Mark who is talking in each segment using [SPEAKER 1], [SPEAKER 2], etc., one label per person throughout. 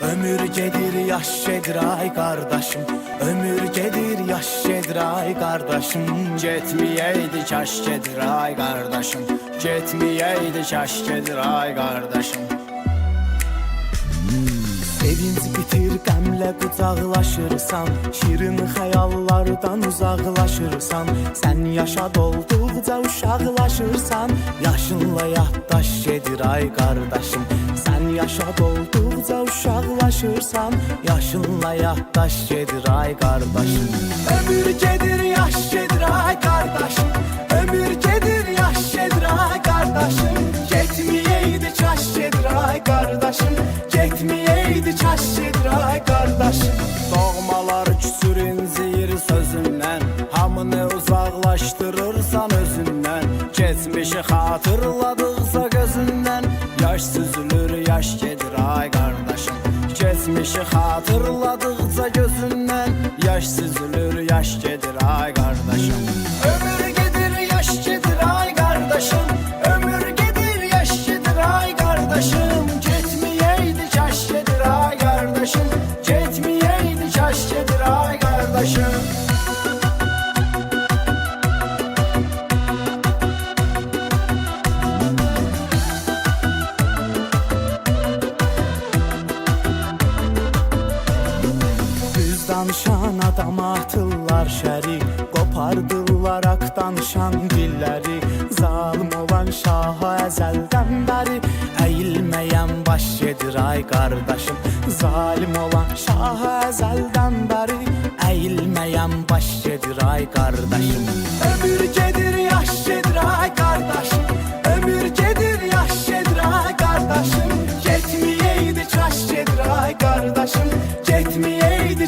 [SPEAKER 1] Ömür gedir yaş gedir ay kardeşim. Ömür gedir yaş gedir ay kardeşim.
[SPEAKER 2] Getməyəydi kaş gedir ay qardaşım Getməyəydi kaş gedir ay qardaşım
[SPEAKER 1] Sevinç bitir qəmlə qucaqlaşırsan. Şirin xəyallardan uzaqlaşırsan. Sən yaşa dolduqca uşaqlaşırsan. Yaşınla yaddaş gedir ay qardaşım Sən yaşa dolduqca uşaqlaşırsan Yaşınla yaddaş gedir ay qardaşım Ömür gedir yaş gedir ay qardaşım Ömür gedir yaş gedir ay qardaşım Getməyəydi çaş gedir ay qardaşım Getməyəydi çaş gedir ay qardaşım
[SPEAKER 2] Doğmalar küsür incir sözündən Hamını uzaqlaşdırırsan özündən Keçmişi xatırladıqsa gözündən Yaş süzülür, yaş gedir ay qardaşım Keçmişi xatırladıqca gözündən Yaş süzülür, yaş gedir ay qardaşım Ömür
[SPEAKER 1] danışan adama atırlar şəri Qopardırlar ak danışan dilləri Zalim olan şaha əzəldən bəri Əyilməyən baş gedir ay qardaşım Zalim olan şaha əzəldən bəri Əyilməyən baş gedir ay qardaşım Ömür gedir yaş gedir ay qardaşım Ömür gedir yaş gedir ay qardaşım Getməyəydi çaş gedir ay qardaşım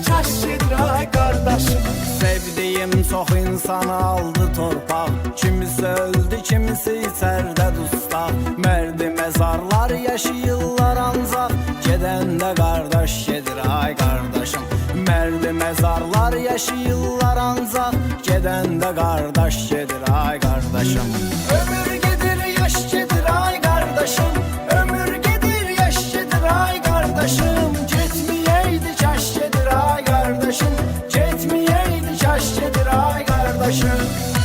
[SPEAKER 1] çaş gedir ay qardaşım
[SPEAKER 2] Sevdiyim çox insanı aldı torpaq. Kimisi öldü, kimisi içərdə dustaq. Mərdi məzarlar yaşayırlar ancaq Gedəndə qardaş gedir ay qardaşım Mərdi məzarlar yaşayırlar ancaq Gedəndə qardaş gedir ay qardaşım Ömür pressure